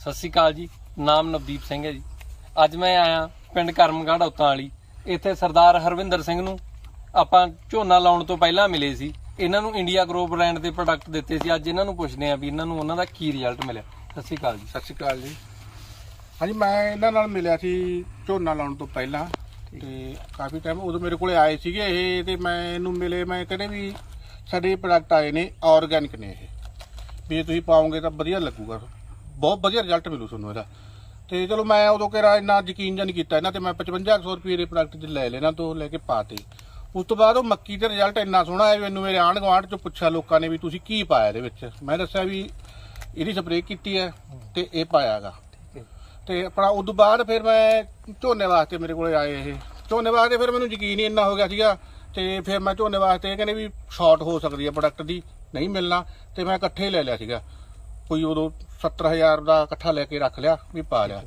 ਸਤਿ ਸ਼੍ਰੀ ਅਕਾਲ ਜੀ ਨਾਮ ਨਵਦੀਪ ਸਿੰਘ ਹੈ ਜੀ। ਅੱਜ ਮੈਂ ਆਇਆ ਪਿੰਡ ਕਰਮਗੜ੍ਹ ਔਤਾਂ ਵਾਲੀ। ਇੱਥੇ ਸਰਦਾਰ ਹਰਵਿੰਦਰ ਸਿੰਘ ਨੂੰ ਆਪਾਂ ਝੋਨਾ ਲਾਉਣ ਤੋਂ ਪਹਿਲਾਂ ਮਿਲੇ ਸੀ। ਇਹਨਾਂ ਨੂੰ ਇੰਡੀਆ ਗਰੋ ਬ੍ਰਾਂਡ ਦੇ ਪ੍ਰੋਡਕਟ ਦਿੱਤੇ ਸੀ। ਅੱਜ ਇਹਨਾਂ ਨੂੰ ਪੁੱਛਦੇ ਆ ਵੀ ਇਹਨਾਂ ਨੂੰ ਉਹਨਾਂ ਦਾ ਕੀ ਰਿਜ਼ਲਟ ਮਿਲਿਆ। ਸਤਿ ਸ਼੍ਰੀ ਅਕਾਲ ਜੀ। ਸਤਿ ਸ਼੍ਰੀ ਅਕਾਲ ਜੀ। ਹਾਂਜੀ ਮੈਂ ਇਹਨਾਂ ਨਾਲ ਮਿਲਿਆ ਸੀ ਝੋਨਾ ਲਾਉਣ ਤੋਂ ਪਹਿਲਾਂ। ਤੇ ਕਾਫੀ ਟਾਈਮ ਉਦੋਂ ਮੇਰੇ ਕੋਲੇ ਆਏ ਸੀਗੇ ਇਹ ਤੇ ਮੈਂ ਇਹਨੂੰ ਮਿਲੇ ਮੈਂ ਕਹਿੰਦੇ ਵੀ ਸਾਡੇ ਪ੍ਰੋਡਕਟ ਆਏ ਨੇ ਆਰਗੈਨਿਕ ਨੇ ਇਹ। ਵੀ ਤੁਸੀਂ ਪਾਓਗੇ ਤਾਂ ਵਧੀਆ ਲੱਗੂਗਾ। ਬਹੁਤ ਵਧੀਆ ਰਿਜ਼ਲਟ ਮਿਲੂ ਤੁਹਾਨੂੰ ਇਹਦਾ। ਤੇ ਚਲੋ ਮੈਂ ਉਦੋਂ ਕਿਹੜਾ ਇੰਨਾ ਯਕੀਨ ਜਾਂ ਨਹੀਂ ਕੀਤਾ ਇਹਨਾਂ ਤੇ ਮੈਂ 5500 ਰੁਪਏ ਦੇ ਪ੍ਰੋਡਕਟ ਲੈ ਲੈਣਾ ਤੋਂ ਲੈ ਕੇ ਪਾਤੇ। ਉਸ ਤੋਂ ਬਾਅਦ ਉਹ ਮੱਕੀ ਤੇ ਰਿਜ਼ਲਟ ਇੰਨਾ ਸੋਹਣਾ ਆਇਆ ਮੈਨੂੰ ਮੇਰੇ ਆਂਢ ਗੁਆਂਢ ਚੋਂ ਪੁੱਛਿਆ ਲੋਕਾਂ ਨੇ ਵੀ ਤੁਸੀਂ ਕੀ ਪਾਇਆ ਇਹਦੇ ਵਿੱਚ। ਮੈਂ ਦੱਸਿਆ ਵੀ ਇਹਦੀ ਸਪਰੇਅ ਕੀਤੀ ਹੈ ਤੇ ਇਹ ਪਾਇਆਗਾ। ਤੇ ਆਪਣਾ ਉਦੋਂ ਬਾਅਦ ਫਿਰ ਮੈਂ ਝੋਨੇ ਵਾਸਤੇ ਮੇਰੇ ਕੋਲੇ ਆਏ ਇਹ। ਝੋਨੇ ਵਾਸਤੇ ਫਿਰ ਮੈਨੂੰ ਯਕੀਨ ਹੀ ਇੰਨਾ ਹੋ ਗਿਆ ਸੀਗਾ ਤੇ ਫਿਰ ਮੈਂ ਝੋਨੇ ਵਾਸਤੇ ਇਹ ਕਹਿੰਦੇ ਵੀ ਸ਼ਾਰਟ ਹੋ ਸਕਦੀ ਹੈ ਪ੍ਰੋਡਕਟ ਦੀ ਨਹੀਂ ਮਿਲਣਾ। ਤੇ ਮੈਂ ਇਕੱਠੇ ਲੈ ਲਿਆ ਸੀਗਾ। ਕੋਈ ਉਦੋਂ 70000 ਦਾ ਇਕੱਠਾ ਲੈ ਕੇ ਰੱਖ ਲਿਆ ਵੀ ਪਾ ਲਿਆ।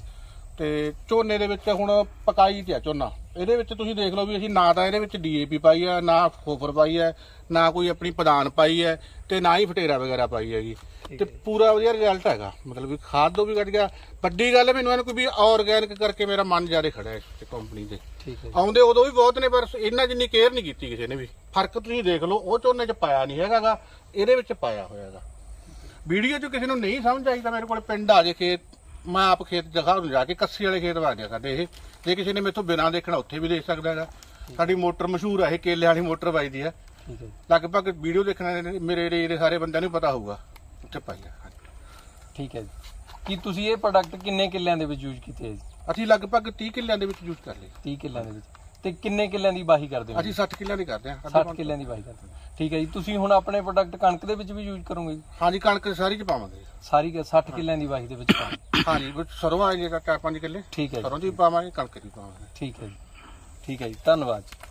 ਤੇ ਝੋਨੇ ਦੇ ਵਿੱਚ ਹੁਣ ਪਕਾਈ ਤੇ ਆ ਝੋਨਾ। ਇਹਦੇ ਵਿੱਚ ਤੁਸੀਂ ਦੇਖ ਲਓ ਵੀ ਅਸੀਂ ਨਾ ਤਾਂ ਇਹਦੇ ਵਿੱਚ ਡੀਏਪੀ ਪਾਈ ਆ ਨਾ ਫੋਫਰ ਪਾਈ ਹੈ ਨਾ ਕੋਈ ਆਪਣੀ ਪ੍ਰਧਾਨ ਪਾਈ ਹੈ ਤੇ ਨਾ ਹੀ ਫਟੇਰਾ ਵਗੈਰਾ ਪਾਈ ਹੈਗੀ। ਤੇ ਪੂਰਾ ਵਧੀਆ ਰਿਜ਼ਲਟ ਹੈਗਾ। ਮਤਲਬ ਵੀ ਖਾਦ ਤੋਂ ਵੀ ਕੱਢ ਗਿਆ। ਵੱਡੀ ਗੱਲ ਹੈ ਮੈਨੂੰ ਇਹਨੂੰ ਕੋਈ ਵੀ ਆਰਗੈਨਿਕ ਕਰਕੇ ਮੇਰਾ ਮਨ ਜ਼ਿਆਦਾ ਖੜਾ ਹੈ ਇਸ ਕੰਪਨੀ ਦੇ ਆਉਂਦੇ ਉਦੋਂ ਵੀ ਬਹੁਤ ਨੇ ਪਰ ਇਹਨਾਂ ਜਿੰਨੀ ਕੇਅਰ ਨਹੀਂ ਕੀਤੀ ਕਿਸੇ ਨੇ ਵੀ। ਫ਼ਰਕ ਤੁਸੀਂ ਦੇਖ ਲਓ ਉਹ ਝੋਨੇ 'ਚ ਪਾਇਆ ਨਹੀਂ ਹੈਗਾਗਾ ਇਹਦੇ ਵਿੱਚ ਪਾਇਆ ਹੋਇਆਗਾ। ਵੀਡੀਓ 'ਚ ਕਿਸੇ ਨੂੰ ਨਹੀਂ ਸਮਝ ਆਈ ਤਾਂ ਮੇਰੇ ਕੋਲ ਪਿੰਡ ਆ ਜੇ ਖੇਤ ਮੈਂ ਆਪ ਖੇਤ ਜਗ੍ਹਾ ਨੂੰ ਜਾ ਕੇ ਕੱਸੀ ਵਾਲੇ ਖੇਤ ਵਾਜਿਆ ਸਾਡੇ ਇਹ। ਜੇ ਕਿਸੇ ਨੇ ਮੇਥੋਂ ਬਿਨਾਂ ਦੇਖਣਾ ਉੱਥੇ ਵੀ ਦੇਖ ਸਕਦਾ ਹੈਗਾ। ਸਾਡੀ ਮੋਟਰ ਮਸ਼ਹੂਰ ਆ ਇਹ ਕੇਲੇ ਵਾਲੀ ਮੋਟਰ ਵੱਜਦੀ ਆ। ਹੈ ਲਗਭਗ ਵੀਡੀਓ ਦੇਖਣ ਮੇਰੇ ਏਰੀਏ ਦੇ ਸਾਰੇ ਬੰਦਿਆਂ ਨੂੰ ਪਤਾ ਹੋਊਗਾ। ਉੱਥੇ ਪਾਈ ਆ। ਠੀਕ ਹੈ ਜੀ। ਕੀ ਤੁਸੀਂ ਇਹ ਪ੍ਰੋਡਕਟ ਕਿੰਨੇ ਕਿੱਲਿਆਂ ਦੇ ਵਿੱਚ ਯੂਜ਼ ਕੀਤੇ ਹੈ ਜੀ? ਅਸੀਂ ਲਗਭਗ 30 ਕਿੱਲਿਆਂ ਦੇ ਵਿੱਚ ਯੂਜ਼ ਕਰ ਲਏ। 30 ਕਿੱਲਿਆਂ ਦੇ ਵਿੱਚ। ਤੇ ਕਿੰਨੇ ਕਿੱਲਿਆਂ ਦੀ ਵਾਹੀ ਕਰਦੇ ਹੋ ਅਸੀਂ 60 ਕਿੱਲਿਆਂ ਦੀ ਕਰਦੇ ਹਾਂ 60 ਕਿੱਲਿਆਂ ਦੀ ਵਾਹੀ ਕਰਦੇ ਹੋ। ਠੀਕ ਹੈ ਜੀ ਤੁਸੀਂ ਹੁਣ ਆਪਣੇ ਪ੍ਰੋਡਕਟ ਕਣਕ ਦੇ ਵਿੱਚ ਵੀ ਯੂਜ਼ ਕਰੋਗੇ ਜੀ? ਹਾਂਜੀ ਕਣਕ ਸਾਰੀ ਚ ਪਾਵਾਂਗੇ। ਸਾਰੀ ਕੁ 60 ਕਿੱਲਿਆਂ ਦੀ ਵਾਹੀ ਦੇ ਵਿੱਚ ਪਾਓ ਹਾਂਜੀ ਵਿੱਚ ਸਰੋਂ ਆ ਜਿਹੜਾ 4-5 ਕਿੱਲੇ ਠੀਕ ਹੈ ਜੀ। ਸਰੋਂ ਦੀ ਪਾਵਾਂਗੇ ਕਣਕ ਦੀ ਪਾਵਾਂਗੇ। ਠੀਕ ਹੈ ਜੀ ਠੀਕ ਹੈ ਜੀ ਧੰਨਵਾਦ ਜੀ।